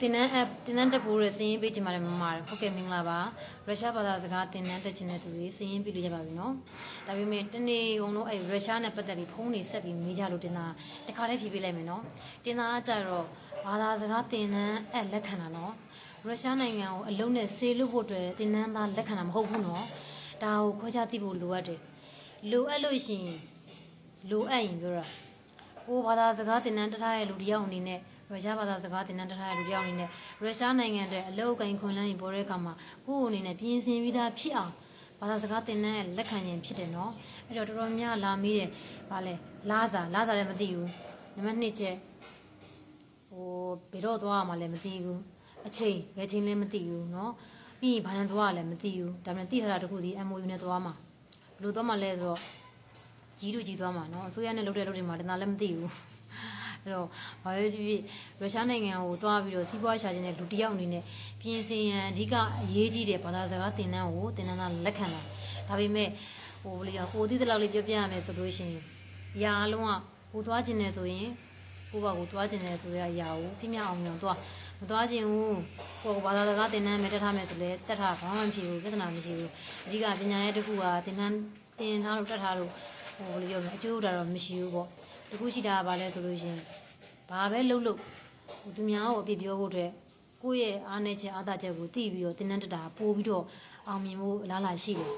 တင်နန်း app တင်နန်းတက်ဖို့ရစရင်ပေးချင်ပါတယ်မမရဟုတ်ကဲ့မင်္ဂလာပါရုရှားဘာသာစကားတင်နန်းတက်ချင်တဲ့သူတွေစရင်ပြလို့ရပါပြီနော်ဒါပေမဲ့တနေ့ကုန်တော့အဲရုရှားနဲ့ပတ်သက်ပြီးဖုန်းတွေဆက်ပြီးမေးကြလို့တင်တာတခါတည်းဖြေပေးလိုက်မယ်နော်တင်တာကကြတော့ဘာသာစကားတင်နန်း app လက်ခံတာနော်ရုရှားနိုင်ငံကိုအလုံးနဲ့ဆေးလို့ဖို့အတွက်တင်နန်းသားလက်ခံတာမဟုတ်ဘူးနော်ဒါကိုခွဲခြားသိဖို့လိုအပ်တယ်လိုအပ်လို့ရှိရင်လိုအပ်ရင်ပြောတာကိုဘာသာစကားသင်တန်းတထားရဲ့လူတစ်ယောက်အနေနဲ့ ရုရှားဘာသာစကားသင်တန်းတထားတဲ့လူပြောင်းအနေနဲ့ရုရှားနိုင်ငံအတွက်အလောက်ကိုင်ခွန်လန်းနေပေါ်တဲ့အခါမှာကိုယ့်အနေနဲ့ပြင်ဆင်ပြီးသားဖြစ်အောင်ဘာသာစကားသင်တန်းရဲ့လက်ခံခြင်းဖြစ်တယ်နော်အဲ့တော့တော်တော်များလာမိတယ်ဗာလဲလာစာလာစာလည်းမသိဘူးနံပါတ်2ချက်ဟိုဘယ်တော့သွားရမှာလဲမသိဘူးအချိန်ဘယ်ချိန်လဲမသိဘူးနော်ပြီးရင်ဘာနဲ့သွားရလဲမသိဘူးဒါပေမဲ့သိထားတာတခုဒီ MOU နဲ့သွားမှာဘယ်လိုသွားမှာလဲဆိုတော့ကြီးတို့ကြီးသွားမှာနော်အစိုးရနဲ့လုပ်တဲ့လုပ်တွေမှာတနာလည်းမသိဘူး အဲ့တော့ဘာပဲဖြစ်ဖြစ်ရုရှားနိုင်ငံကိုသွားပြီးတော့စီးပွားရှာခြင်းတဲ့လူတစ်ယောက်အနေနဲ့ပြင်ဆင်ရန်အဓိကအရေးကြီးတဲ့ဘာသာစကားသင်တန်းကိုသင်တန်းသားလက်ခံတာဒါပေမဲ့ဟိုဘယ်လိုလဲကိုသိတဲ့လောက်လေးပြောပြရမယ်ဆိုလို့ရှိရင်အရာအလုံးကကိုသွားခြင်းနဲ့ဆိုရင်ကိုဘာကိုသွားခြင်းနဲ့ဆိုတဲ့အရာကိုပြင်းပြအောင်အောင်သွားမသွားခြင်းဘူးကိုဘာသာစကားသင်တန်းမဲ့တက်ထားမယ်ဆိုလဲတက်ထားဘာမှမဖြစ်ဘူးပြဿနာမရှိဘူးအဓိကပညာရဲ့တစ်ခုကသင်တန်းသင်ထားလို့တက်ထားလို့ဟိုဘယ်လိုပြောမလဲအကျိုးတာတော့မရှိဘူးပေါ့ တခုရှိတာကဘာလဲဆိုလို့ရှရင်ဘာပဲလုပ်လို့ဟိုသူများကိုအပြစ်ပြောဖို့အတွက်ကိုယ့်ရဲ့အားနည်းချက်အားသာချက်ကိုသိပြီးတော့တင်းနှန်းတတာပို့ပြီးတော့အောင်မြင်ဖို့အလားအလာရှိတယ်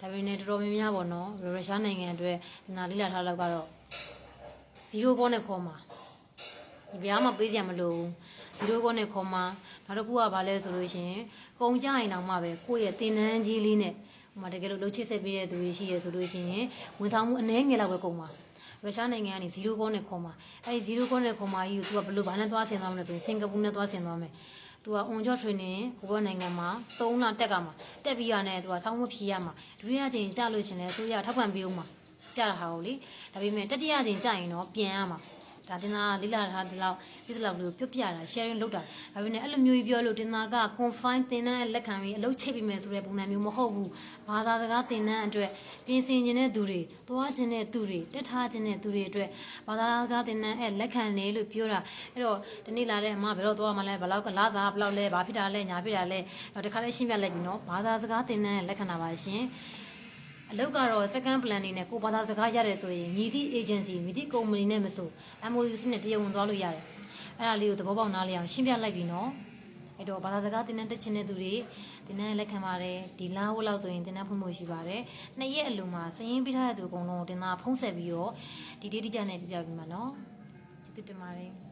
ဒါပေမဲ့တော်တော်များများပေါ့နော်ရုရှားနိုင်ငံအတွက်ဒီနာလေးလာထားတော့ကတော့0ကောနဲ့ခေါ်မှာဒီပြားမှာပေးစရာမလိုဘူး0ကောနဲ့ခေါ်မှာနောက်တစ်ခုကဘာလဲဆိုလို့ရှရင်ကုန်ကြရင်တော့မှပဲကိုယ့်ရဲ့တင်းနှန်းကြီးလေးနဲ့ဟိုမှာတကယ်လို့လှုပ်ချစ်ဆက်ပေးတဲ့သူတွေရှိရဆိုလို့ရှိရင်ဝန်ဆောင်မှုအနည်းငယ်လောက်ပဲကုန်ပါ ရုရှားနိုင်ငံကနေ0ကောနဲ့ခေါ်မှာအဲဒီ0ကောနဲ့ခေါ်မှာကြီးကို तू ကဘယ်လိုဘာနဲ့သွားဆင်သွားမလဲဆိုရင်စင်ကာပူနဲ့သွားဆင်သွားမယ် तू က on job training ဟိုဘက်နိုင်ငံမှာ3လတက်ကမှာတက်ပြီးရနဲ့ तू ကစောင်းမှုဖြေရမှာဒုတိယချိန်ကြာလို့ရှင်လဲအစိုးရထောက်ပံ့ပေးဦးမှာကြာတာဟာကိုလေဒါပေမဲ့တတိယချိန်ကြာရင်တော့ပြန်ရမှာ ဒါတင်သားလေးလာထားတဲ့လောက်ဒီလောက်လို့ပြပြတာ sharing လုပ်တာဒါပေမဲ့အဲ့လိုမျိုးကြီးပြောလို့တင်သားက confine တင်တဲ့လက်ခံပြီးအလုပ်ချိတ်ပြီးမယ်ဆိုတဲ့ပုံစံမျိုးမဟုတ်ဘူးဘာသာစကားတင်တဲ့အတွက်ပြင်ဆင်ခြင်းတဲ့သူတွေသွားခြင်းတဲ့သူတွေတက်ထားခြင်းတဲ့သူတွေအတွက်ဘာသာစကားတင်တဲ့အဲ့လက်ခံတယ်လို့ပြောတာအဲ့တော့ဒီနေ့လာတဲ့အမဘယ်တော့သွားမှလဲဘယ်လောက်ကလာစားဘယ်လောက်လဲဘာဖြစ်တာလဲညာဖြစ်တာလဲတော့တခါလေးရှင်းပြလိုက်ပြီနော်ဘာသာစကားတင်တဲ့လက်ခံတာပါရှင် အလုပ်ကတော့ second plan နေနဲ့ကိုဘာသာစကားရတယ်ဆိုရင်မြည်သည့် agency မြည်သည့် company နဲ့မဆို MOU နဲ့တရားဝင်သွားလို့ရတယ်အဲ့ဒါလေးကိုသဘောပေါက်နားလည်အောင်ရှင်းပြလိုက်ပြီနော်အဲ့တော့ဘာသာစကားတင်တဲ့တက်ချင်တဲ့သူတွေတင်တဲ့လက်ခံပါတယ်ဒီလားဝက်လောက်ဆိုရင်တင်တဲ့ဖွင့်ဖို့ရှိပါတယ်နှစ်ရက်အလိုမှာစရင်ပေးထားတဲ့သူအကုန်လုံးကိုတင်တာဖုံးဆက်ပြီးတော့ဒီဒေးတိကျနဲ့ပြပြပေးမှာနော်ကျေးဇူးတင်ပါတယ်